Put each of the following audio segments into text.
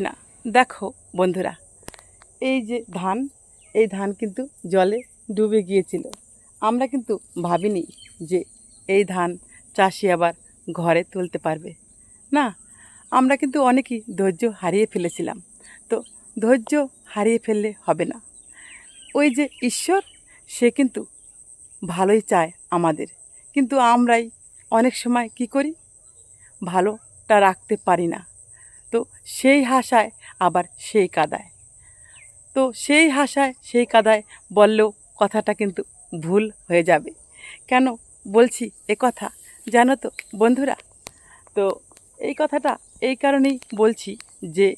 না। দেখো, বন্ধুরা, এই যে ধান, এই ধান কিন্তু জলে ডুবে গিয়েছিল। আমরা কিন্তু ভাবিনি যে এই ধান চাষি আবার ঘরে তুলতে পারবে। না, আমরা কিন্তু অনেকই ধৈর্য হারিয়ে ফেলেছিলাম। তো ধৈর্য হারিয়ে ফেললে হবে না। ওই যে ঈশ্বর, সে কিন্তু ভালোই চায় আমাদের। কিন্তু আমরাই অনেক সময় কি করি? ভালোটা রাখতে পারি না। তো সেই হাসায় আবার সেই কাদায়। তো সেই হাসায় সেই কাদায় বললেও কথাটা কিন্তু ভুল হয়ে যাবে। কেন বলছি এ কথা? জানো তো বন্ধুরা, তো এই কথাটা এই কারণেই বলছি যে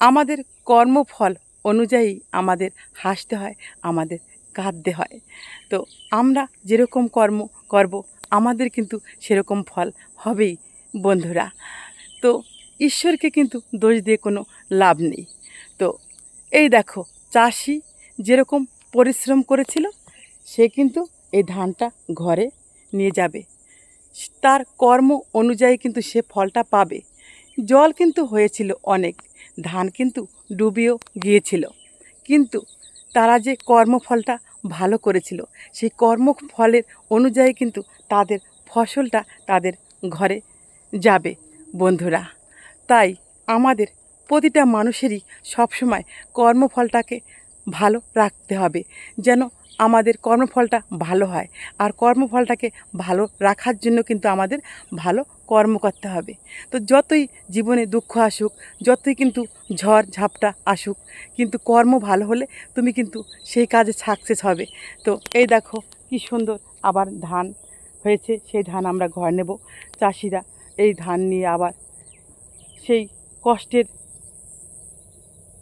আমাদের কর্মফল অনুযায়ী আমাদের হাসতে হয়, আমাদের কাঁদতে হয়। তো আমরা যেরকম কর্ম করব, আমাদের কিন্তু সেরকম ফল হবেই বন্ধুরা। তো ঈশ্বরকে কিন্তু দোষ দিয়ে কোনো লাভ নেই। তো এই দেখো, চাষি যেরকম পরিশ্রম করেছিল, সে কিন্তু এই ধানটা ঘরে নিয়ে যাবে। তার কর্ম অনুযায়ী কিন্তু সে ফলটা পাবে। জল কিন্তু হয়েছিল অনেক, ধান কিন্তু ডুবিয়েও গিয়েছিল। কিন্তু তারা যে কর্মফলটা ভালো করেছিল, সেই কর্মফলের অনুযায়ী কিন্তু তাদের ফসলটা তাদের ঘরে যাবে। বন্ধুরা তাই আমাদের প্রতিটা মানুষেরই সবসময় কর্মফলটাকে ভালো রাখতে হবে, যেন আমাদের কর্মফলটা ভালো হয়। আর কর্মফলটাকে ভালো রাখার জন্য কিন্তু আমাদের ভালো কর্ম করতে হবে। তো যতই জীবনে দুঃখ আসুক, যতই কিন্তু ঝড় ঝাপটা আসুক, কিন্তু কর্ম ভালো হলে তুমি কিন্তু সেই কাজে সাকসেস হবে। তো এই দেখো কি সুন্দর আবার ধান হয়েছে, সেই ধান আমরা ঘর নেব। চাষিরা এই ধান নিয়ে আবার সেই কষ্টের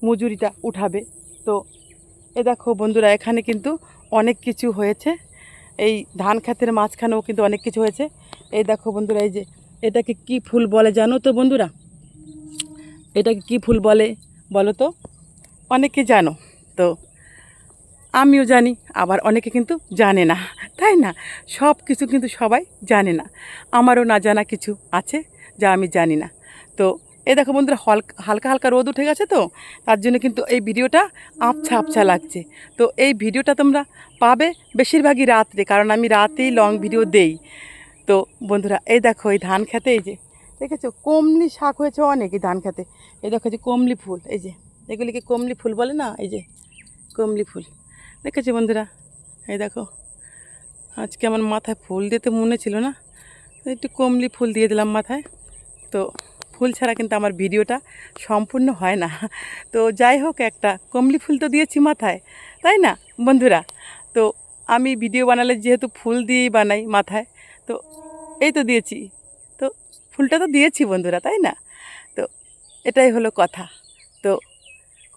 মজুরিটা উঠাবে। তো এ দেখো বন্ধুরা, এখানে কিন্তু অনেক কিছু হয়েছে। এই ধান খাতের মাঝখানেও কিন্তু অনেক কিছু হয়েছে। এই দেখো বন্ধুরা, এই যে এটাকে কি ফুল বলে জানো তো বন্ধুরা? এটাকে কি ফুল বলে বলো তো? অনেকে জানো। তো আমিও জানি, আবার অনেকে কিন্তু জানে না, তাই না? সব কিছু কিন্তু সবাই জানে না। আমারও না জানা কিছু আছে যা আমি জানি না। তো এই দেখো বন্ধুরা হালকা হালকা রোদ উঠে গেছে তো, তার জন্য কিন্তু এই ভিডিওটা আবছা আবছা লাগছে। তো এই ভিডিওটা তোমরা পাবে বেশিরভাগই রাত্রে, কারণ আমি রাতেই লং ভিডিও দেই। তো বন্ধুরা, এই দেখো এই ধান খেতে, এই যে, দেখেছ? কমলি শাক হয়েছে অনেক এই ধান খেতে। এই দেখো যে কমলি ফুল, এই যে, এগুলিকে কমলি ফুল বলে না? এই যে, কমলি ফুল। দেখেছ বন্ধুরা? এই দেখো, আজকে আমার মাথায় ফুল দিতে মনে ছিল না, একটু কমলি ফুল দিয়ে দিলাম মাথায়। তো ফুল ছাড়া কিন্তু আমার ভিডিওটা সম্পূর্ণ হয় না। তো যাই হোক একটা, কমলি ফুল তো দিয়েছি মাথায়, তাই না বন্ধুরা? তো আমি ভিডিও বানালে যেহেতু ফুল দিয়েই বানাই মাথায়, তো এই তো দিয়েছি। তো ফুলটা তো দিয়েছি বন্ধুরা, তাই না? তো এটাই হলো কথা। তো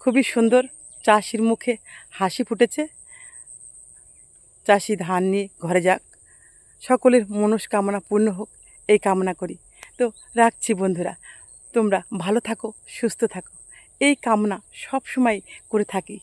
খুবই সুন্দর চাষির মুখে হাসি ফুটেছে। চাষি ধান নিয়ে ঘরে যাক। সকলের মনস্কামনা পূর্ণ হোক, এই কামনা করি। তো রাখছি বন্ধুরা। তোমরা ভালো থাকো সুস্থ থাকো। এই কামনা সব সময় করে থাকি।